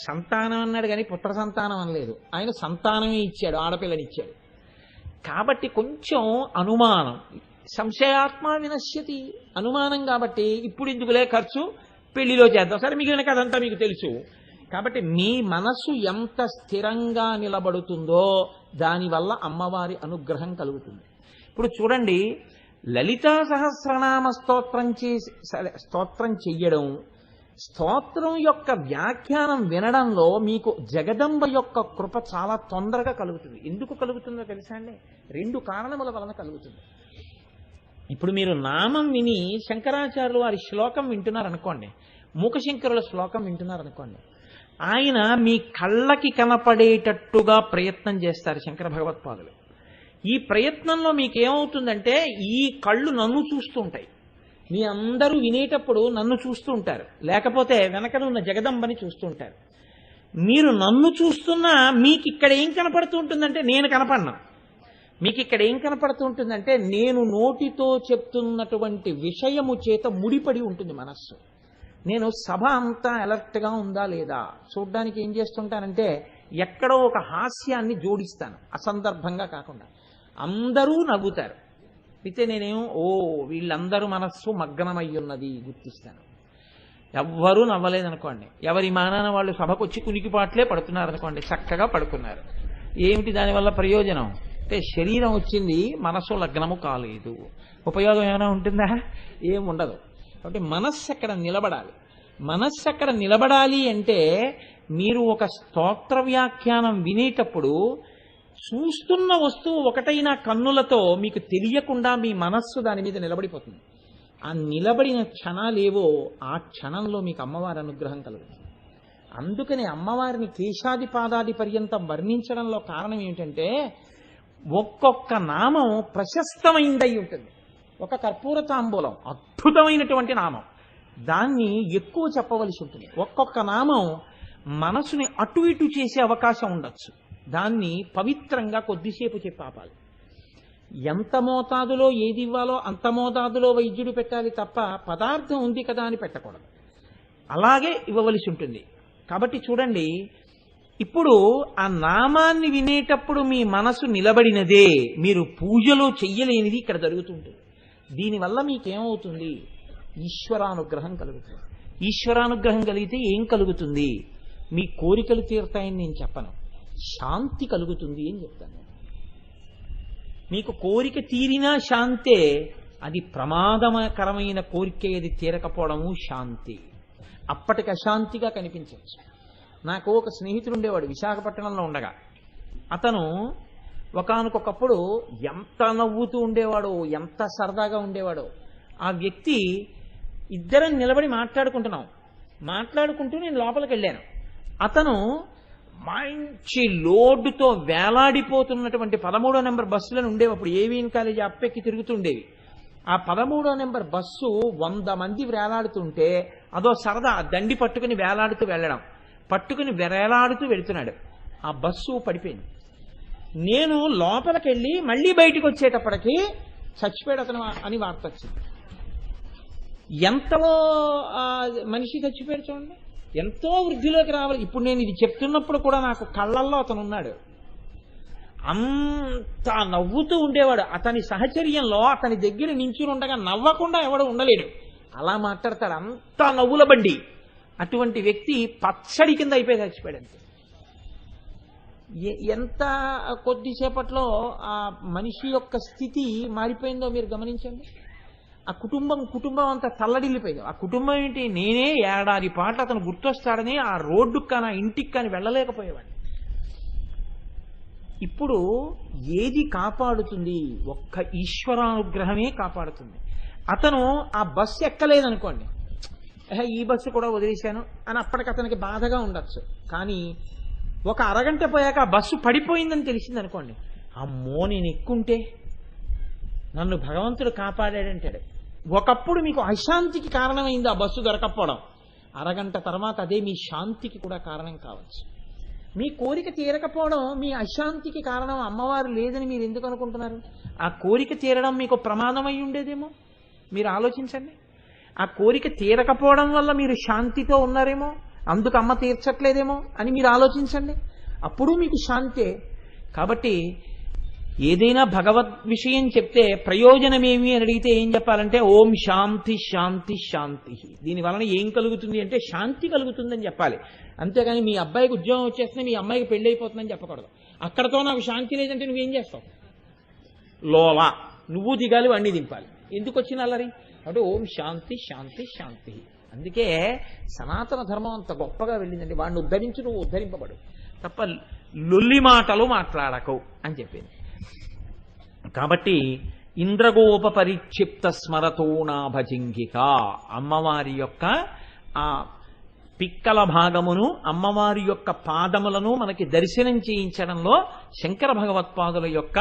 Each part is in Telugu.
సంతానం అన్నాడు కానీ పుత్ర సంతానం అనలేదు. ఆయన సంతానమే ఇచ్చాడు ఆడపిల్లని ఇచ్చాడు. కాబట్టి కొంచెం అనుమానం. సంశయాత్మ వినశ్యతి. అనుమానం కాబట్టి ఇప్పుడు ఎందుకులే ఖర్చు? పెళ్ళిలో చేద్దాం. సరే మిగిలిన కథంతా మీకు తెలుసు. కాబట్టి మీ మనస్సు ఎంత స్థిరంగా నిలబడుతుందో దానివల్ల అమ్మవారి అనుగ్రహం కలుగుతుంది. ఇప్పుడు చూడండి లలితా సహస్రనామ స్తోత్రం చేసి సరే, స్తోత్రం చెయ్యడం స్తోత్రం యొక్క వ్యాఖ్యానం వినడంలో మీకు జగదంబ యొక్క కృప చాలా తొందరగా కలుగుతుంది. ఎందుకు కలుగుతుందో తెలుసా అండి? రెండు కారణముల వలన కలుగుతుంది. ఇప్పుడు మీరు నామం విని శంకరాచార్యులు వారి శ్లోకం వింటున్నారు అనుకోండి మూకశంకరుల శ్లోకం వింటున్నారు అనుకోండి ఆయన మీ కళ్ళకి కనపడేటట్టుగా ప్రయత్నం చేస్తారు శంకర భగవత్పాదులు. ఈ ప్రయత్నంలో మీకు ఏమవుతుందంటే ఈ కళ్ళు నన్ను చూస్తూ ఉంటాయి. మీ అందరూ వినేటప్పుడు నన్ను చూస్తూ ఉంటారు. లేకపోతే వెనకన ఉన్న జగదంబని చూస్తూ ఉంటారు. మీరు నన్ను చూస్తున్నా మీకు ఇక్కడ ఏం కనపడుతూ ఉంటుందంటే నేను కనపడను. మీకు ఇక్కడ ఏం కనపడుతూ ఉంటుందంటే నేను నోటితో చెప్తున్నటువంటి విషయము చేత ముడిపడి ఉంటుంది మనస్సు. నేను సభ అంతా అలర్ట్గా ఉందా లేదా? చూడ్డానికి ఏం చేస్తుంటానంటే ఎక్కడో ఒక హాస్యాన్ని జోడిస్తాను. అసందర్భంగా కాకుండా. అందరూ నవ్వుతారు. అయితే నేనేం ఓ వీళ్ళందరూ మనస్సు మగ్నమై ఉన్నది గుర్తిస్తాను. ఎవ్వరూ నవ్వలేదనుకోండి. ఎవరి మానాన వాళ్ళు సభకు వచ్చి కునికిపాట్లే పడుతున్నారు అనుకోండి చక్కగా పడుకున్నారు. ఏమిటి దానివల్ల ప్రయోజనం? అంటే శరీరం వచ్చింది మనస్సు లగ్నము కాలేదు. ఉపయోగం ఏమైనా ఉంటుందా? ఏం ఉండదు. కాబట్టి మనస్సు అక్కడ నిలబడాలి? మనస్సు అక్కడ నిలబడాలి అంటే మీరు ఒక స్తోత్ర వ్యాఖ్యానం వినేటప్పుడు చూస్తున్న వస్తువు ఒకటైన కన్నులతో మీకు తెలియకుండా మీ మనస్సు దాని మీద నిలబడిపోతుంది. ఆ నిలబడిన క్షణాలేవో ఆ క్షణంలో మీకు అమ్మవారి అనుగ్రహం కలుగుతుంది. అందుకని అమ్మవారిని కేశాది పాదాది పర్యంతం వర్ణించడంలో కారణం ఏమిటంటే ఒక్కొక్క నామం ప్రశస్తమైందై ఉంటుంది. ఒక కర్పూర తాంబూలం అద్భుతమైనటువంటి నామం. దాన్ని ఎక్కువ చెప్పవలసి ఉంటుంది. ఒక్కొక్క నామం మనసుని అటు ఇటు చేసే అవకాశం ఉండొచ్చు. దాన్ని పవిత్రంగా కొద్దిసేపు చెప్పి ఎంత మోతాదులో ఏది ఇవ్వాలో అంత మోతాదులో వైద్యుడు పెట్టాలి తప్ప పదార్థం ఉంది కదా అని పెట్టకూడదు. అలాగే ఇవ్వవలసి ఉంటుంది. కాబట్టి చూడండి ఇప్పుడు ఆ నామాన్ని వినేటప్పుడు మీ మనసు నిలబడినదే మీరు పూజలో చెయ్యలేనిది ఇక్కడ జరుగుతుంటుంది. దీనివల్ల మీకేమవుతుంది? ఈశ్వరానుగ్రహం కలుగుతుంది. ఈశ్వరానుగ్రహం కలిగితే ఏం కలుగుతుంది? మీ కోరికలు తీరుతాయని నేను చెప్పను. శాంతి కలుగుతుంది అని చెప్తాను. మీకు కోరిక తీరినా శాంతే అది ప్రమాదకరమైన కోరిక ఏది తీరకపోవడము శాంతి. అప్పటికి అశాంతిగా కనిపించవచ్చు. నాకు ఒక స్నేహితుడు ఉండేవాడు విశాఖపట్నంలో ఉండగా. అతను ఒకనకొకప్పుడు ఎంత నవ్వుతూ ఉండేవాడో ఎంత సరదాగా ఉండేవాడో ఆ వ్యక్తి ఇద్దరం నిలబడి మాట్లాడుకుంటున్నాం. మాట్లాడుకుంటూ నేను లోపలికి వెళ్ళాను. అతను మంచి లోడ్తో వేలాడిపోతున్నటువంటి పదమూడో నెంబర్ బస్సులను ఉండేవి. అప్పుడు ఏవిఎన్ కాలేజీ అప్పెక్కి తిరుగుతుండేవి ఆ పదమూడో నెంబర్ బస్సు వంద మంది వేలాడుతుంటే అదో సరదా దండి పట్టుకుని వేలాడుతూ వెళ్ళడం. పట్టుకుని వేలాడుతూ వెళుతున్నాడు. ఆ బస్సు పడిపోయింది. నేను లోపలికి వెళ్ళి మళ్ళీ బయటికి వచ్చేటప్పటికి చచ్చిపోయాడు అతను అని వార్త వచ్చింది. ఎంతలో మనిషి చచ్చిపోయాడు చూడండి. ఎంతో వృద్ధిలోకి రావాలి. ఇప్పుడు నేను ఇది చెప్తున్నప్పుడు కూడా నాకు కళ్ళల్లో అతను ఉన్నాడు అంత నవ్వుతూ ఉండేవాడు. అతని సహచర్యంలో అతని దగ్గర నించుని ఉండగా నవ్వకుండా ఎవడు ఉండలేడు. అలా మాట్లాడతాడు. అంత నవ్వుల బండి. అటువంటి వ్యక్తి పచ్చడి కింద అయిపోయి చచ్చిపోయాడు అంతే. ఎంత కొద్దిసేపట్లో ఆ మనిషి యొక్క స్థితి మారిపోయిందో మీరు గమనించండి. ఆ కుటుంబం కుటుంబం అంతా తల్లడిల్లిపోయింది ఆ కుటుంబం ఏంటి? నేనే ఏడాది పాట అతను గుర్తొస్తాడని ఆ రోడ్డుకు కానీ ఆ ఇంటికి కానీ వెళ్ళలేకపోయేవాడిని. ఇప్పుడు ఏది కాపాడుతుంది? ఒక్క ఈశ్వరానుగ్రహమే కాపాడుతుంది. అతను ఆ బస్సు ఎక్కలేదనుకోండి. "ఏహే, ఈ బస్సు కూడా వదిలేశాను అని అప్పటికి అతనికి బాధగా ఉండొచ్చు. కానీ ఒక అరగంట పోయాక ఆ బస్సు పడిపోయిందని తెలిసింది అనుకోండి అమ్మో నేను ఎక్కుంటే నన్ను భగవంతుడు కాపాడాడంటాడు. ఒకప్పుడు మీకు అశాంతికి కారణమైంది ఆ బస్సు దొరకపోవడం అరగంట తర్వాత అదే మీ శాంతికి కూడా కారణం కావచ్చు. మీ కోరిక తీరకపోవడం మీ అశాంతికి కారణం అమ్మవారు లేదని మీరు ఎందుకు అనుకుంటున్నారు? ఆ కోరిక తీరడం మీకు ప్రమాదమై ఉండేదేమో? మీరు ఆలోచించండి. ఆ కోరిక తీరకపోవడం వల్ల మీరు శాంతితో ఉన్నారేమో? అందుకు అమ్మ తీర్చట్లేదేమో అని మీరు ఆలోచించండి. అప్పుడు మీకు శాంతే. కాబట్టి ఏదైనా భగవద్ విషయం చెప్తే ప్రయోజనమేమి అని అడిగితే ఏం చెప్పాలంటే ఓం శాంతి శాంతి శాంతి. దీని వలన ఏం కలుగుతుంది అంటే శాంతి కలుగుతుందని చెప్పాలి. అంతేగాని మీ అబ్బాయికి ఉద్యోగం వచ్చేస్తే మీ అమ్మాయికి పెళ్ళి అయిపోతుందని చెప్పకూడదు. అక్కడతో నాకు శాంతి లేదంటే నువ్వేం చేస్తావు? లోలా నువ్వు దిగాలి వండి దింపాలి. ఎందుకు వచ్చిన అల్లరి? అంటే ఓం శాంతి శాంతి శాంతి. అందుకే సనాతన ధర్మం అంత గొప్పగా వెళ్ళిందండి వాడిని ఉద్ధరించు నువ్వు ఉద్ధరింపబడు. తప్ప లొల్లి మాటలు మాట్లాడకు అని చెప్పింది. కాబట్టి ఇంద్రగోప పరిక్షిప్త స్మరతోణాభజింగిక అమ్మవారి యొక్క ఆ పిక్కల భాగమును అమ్మవారి యొక్క పాదములను మనకి దర్శనం చేయించడంలో శంకర భగవత్పాదుల యొక్క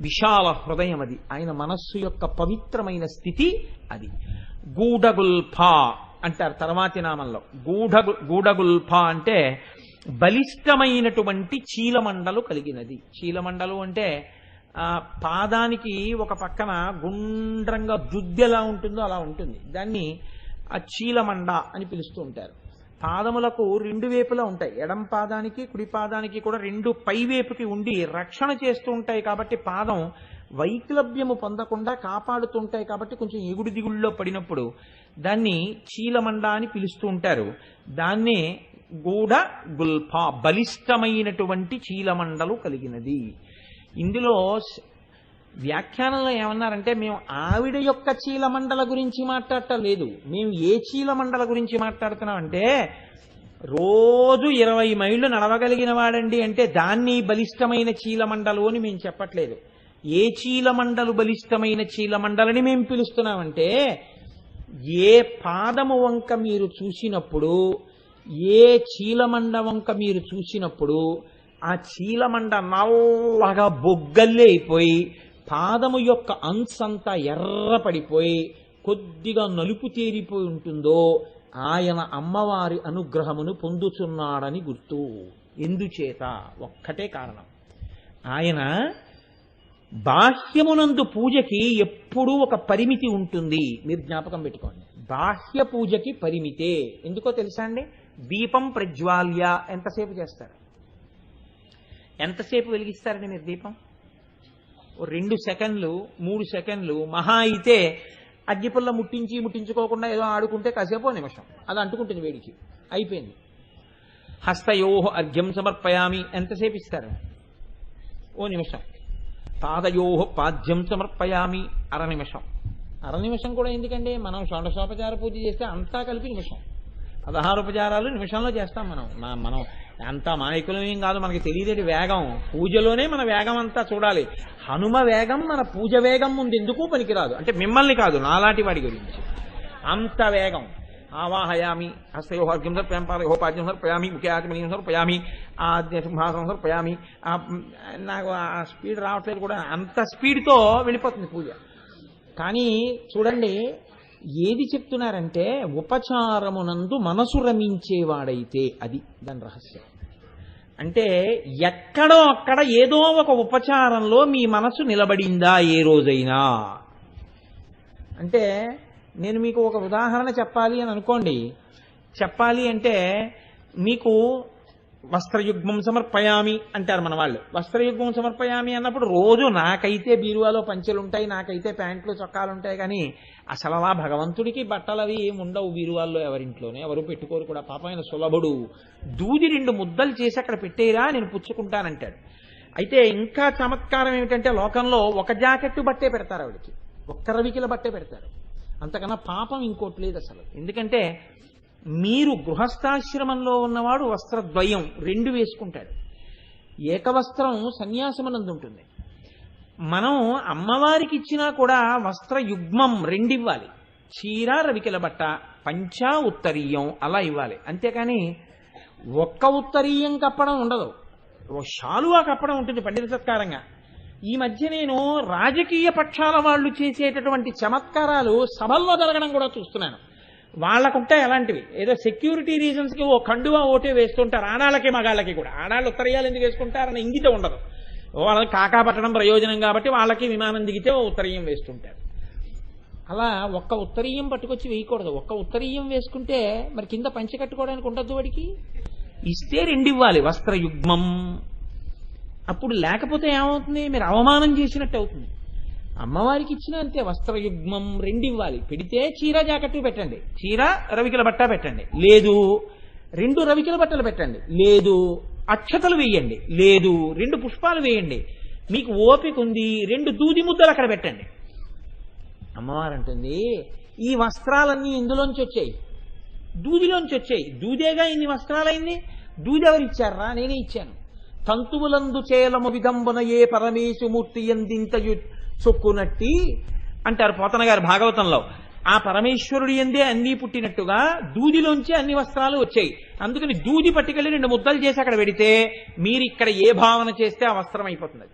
విశాల హృదయం అది. ఆయన మనస్సు యొక్క పవిత్రమైన స్థితి అది. గూఢగుల్ఫ అంటారు తర్వాతి నామంలో. గూఢ గూఢగుల్ఫ అంటే బలిష్టమైనటువంటి చీలమండలు కలిగినది. చీలమండలు అంటే ఆ పాదానికి ఒక పక్కన గుండ్రంగా జుద్దెలా ఉంటుందో అలా ఉంటుంది. దాన్ని ఆ చీలమండ అని పిలుస్తూ ఉంటారు. పాదములకు రెండు వేపులా ఉంటాయి. ఎడం పాదానికి కుడి పాదానికి కూడా రెండు పై వేపుకి ఉండి రక్షణ చేస్తూ ఉంటాయి కాబట్టి పాదం వైక్లభ్యము పొందకుండా కాపాడుతుంటాయి కాబట్టి కొంచెం ఎగుడు దిగుళ్ళలో పడినప్పుడు దాన్ని చీలమండ అని పిలుస్తూ ఉంటారు. దాన్నే గూఢ గుల్ఫ బలిష్టమైనటువంటి చీలమండలు కలిగినది. ఇందులో వ్యాఖ్యానంలో ఏమన్నారంటే మేము ఆవిడ యొక్క చీలమండల గురించి మాట్లాడటం లేదు మేము ఏ చీలమండల గురించి మాట్లాడుతున్నాం అంటే రోజు ఇరవై మైళ్ళు నడవగలిగిన వాడండి అంటే దాన్ని బలిష్టమైన చీలమండలు అని మేము చెప్పట్లేదు. ఏ చీలమండలు బలిష్టమైన చీలమండలని మేము పిలుస్తున్నామంటే ఏ పాదము వంక మీరు చూసినప్పుడు ఏ చీలమండ వంక మీరు చూసినప్పుడు ఆ చీలమండ నల్లగా బొగ్గల్లే అయిపోయి పాదము యొక్క అంశంతా ఎర్రపడిపోయి కొద్దిగా నలుపు తేరిపోయి ఉంటుందో ఆయన అమ్మవారి అనుగ్రహమును పొందుతున్నాడని గుర్తు. ఎందుచేత? ఒక్కటే కారణం. ఆయన బాహ్యమునందు పూజకి ఎప్పుడూ ఒక పరిమితి ఉంటుంది. మీరు జ్ఞాపకం పెట్టుకోండి. బాహ్య పూజకి పరిమితే. ఎందుకో తెలుసా అండి? దీపం ప్రజ్వాల్య. ఎంతసేపు చేస్తారు? ఎంతసేపు వెలిగిస్తారండి మీరు దీపం? ఓ రెండు సెకండ్లు మూడు సెకండ్లు మహా అయితే అగ్గిపుల్ల ముట్టించి ముట్టించుకోకుండా ఏదో ఆడుకుంటే కాసేపు నిమిషం. అది అంటుకుంటుంది వేడికి. అయిపోయింది. హస్తయోహ అర్ఘ్యం సమర్పయామి. ఎంతసేపు ఇస్తారు ఓ నిమిషం. పాదయోహ పాద్యం సమర్పయామి. అర నిమిషం. అర నిమిషం కూడా ఎందుకంటే మనం షోడశోపచార పూజ చేస్తే అంతా కలిపి నిమిషం. పదహారు ఉపచారాలు నిమిషంలో చేస్తాం మనం. మనం అంత మాయకులం ఏం కాదు మనకి తెలియదేటి వేగం. పూజలోనే మన వేగం అంతా చూడాలి. హనుమ వేగం మన పూజ వేగం ముందు ఎందుకు పనికిరాదు? అంటే మిమ్మల్ని కాదు నాలాంటి వాడి గురించి. అంత వేగం. ఆవాహయామి హస్తయోహార్ఘ్యం సమర్పయామి పాదయోపాద్యం సమర్పయామి ముఖ్యాచమనీయం సమర్పయామి ఆ సింహాసనం సమర్పయామి ఆ, నాకు ఆ స్పీడ్ రావట్లేదు కూడా. అంత స్పీడ్తో వెళ్ళిపోతుంది పూజ. కానీ చూడండి ఏది చెప్తున్నారంటే ఉపచారమునందు మనసు రమించేవాడైతే అది దాని రహస్యం. అంటే ఎక్కడో అక్కడ ఏదో ఒక ఉపచారంలో మీ మనసు నిలబడిందా ఏ రోజైనా? అంటే నేను మీకు ఒక ఉదాహరణ చెప్పాలి అని అనుకోండి. చెప్పాలి అంటే మీకు వస్త్రయుగ్మం సమర్పయామి అంటారు మన వాళ్ళు. వస్త్రయుగ్మం సమర్పయామి అన్నప్పుడు రోజు నాకైతే బీరువాలో పంచెలు ఉంటాయి నాకైతే ప్యాంట్లు చొక్కాలు ఉంటాయి కానీ అసలు అలా భగవంతుడికి బట్టలు అవి ఉండవు బీరువాల్లో ఎవరింట్లోనే. ఎవరు పెట్టుకోరు కూడా. పాప ఆయన సులభుడు. దూది రెండు ముద్దలు చేసి అక్కడ పెట్టేరా నేను పుచ్చుకుంటానంటాడు. అయితే ఇంకా చమత్కారం ఏమిటంటే లోకంలో ఒక జాకెట్టు బట్టే పెడతారు ఆవిడకి. ఒక్క రవికిల బట్టే పెడతారు. అంతకన్నా పాపం ఇంకోటి లేదు అసలు. ఎందుకంటే మీరు గృహస్థాశ్రమంలో ఉన్నవాడు వస్త్రద్వయం రెండు వేసుకుంటాడు ఏకవస్త్రం సన్యాసమనందు ఉంటుంది మనం అమ్మవారికి ఇచ్చినా కూడా వస్త్ర యుగ్మం చీర రవికిల బట్ట పంచా ఉత్తరీయం అలా ఇవ్వాలి. అంతేకాని ఒక్క ఉత్తరీయం కప్పడం ఉండదు. ఓ శాలువా కప్పడం ఉంటుంది పండిత సత్కారంగా. ఈ మధ్య నేను రాజకీయ పక్షాల వాళ్ళు చేసేటటువంటి చమత్కారాలు సభల్లో జరగడం కూడా చూస్తున్నాను. వాళ్ళకుంటాయి అలాంటివి ఏదో సెక్యూరిటీ రీజన్స్కి ఓ కండువా ఓటే వేస్తుంటారు ఆడాళ్ళకి మగాళ్ళకి కూడా. ఆడాళ్ళు ఉత్తరీయాలు ఎందుకు వేసుకుంటారని ఇంగితం ఉండదు. వాళ్ళకి కాకా పట్టడం ప్రయోజనం కాబట్టి వాళ్ళకి విమానం దిగితే ఓ ఉత్తరీయం వేస్తుంటారు. అలా ఒక్క ఉత్తరీయం పట్టుకొచ్చి వేయకూడదు. ఒక్క ఉత్తరీయం వేసుకుంటే మరి కింద పంచి కట్టుకోవడానికి ఉండద్దు వాడికి? ఇస్తే రెండు ఇవ్వాలి వస్త్రయుగ్మం. అప్పుడు లేకపోతే ఏమవుతుంది? మీరు అవమానం చేసినట్టు అవుతుంది. అమ్మవారికి ఇచ్చిన అంతే వస్త్రయుగ్మం రెండు ఇవ్వాలి పెడితే చీర జాకెట్టు పెట్టండి. చీర రవికిల బట్ట పెట్టండి. లేదు రెండు రవికిల బట్టలు పెట్టండి. లేదు అక్షతలు వేయండి. లేదు రెండు పుష్పాలు వేయండి. మీకు ఓపిక ఉంది రెండు దూది ముద్దలు అక్కడ పెట్టండి. అమ్మవారు అంటుంది ఈ వస్త్రాలన్నీ ఇందులోంచి వచ్చాయి? దూదిలోంచి వచ్చాయి. దూదేగా ఇన్ని వస్త్రాలైంది? దూది ఎవరు ఇచ్చారా నేనే ఇచ్చాను. తంతువులందు చేలము విదంబన ఏ పరమేశుమూర్తి ఎందింతయు చొక్కునట్టి అంటారు పోతన గారు భాగవతంలో. ఆ పరమేశ్వరుడి ఎందే అన్నీ పుట్టినట్టుగా దూదిలోంచి అన్ని వస్త్రాలు వచ్చాయి. అందుకని దూది పట్టుకెళ్ళి రెండు ముద్దలు చేసి అక్కడ పెడితే మీరు ఇక్కడ ఏ భావన చేస్తే ఆ వస్త్రం అయిపోతుంది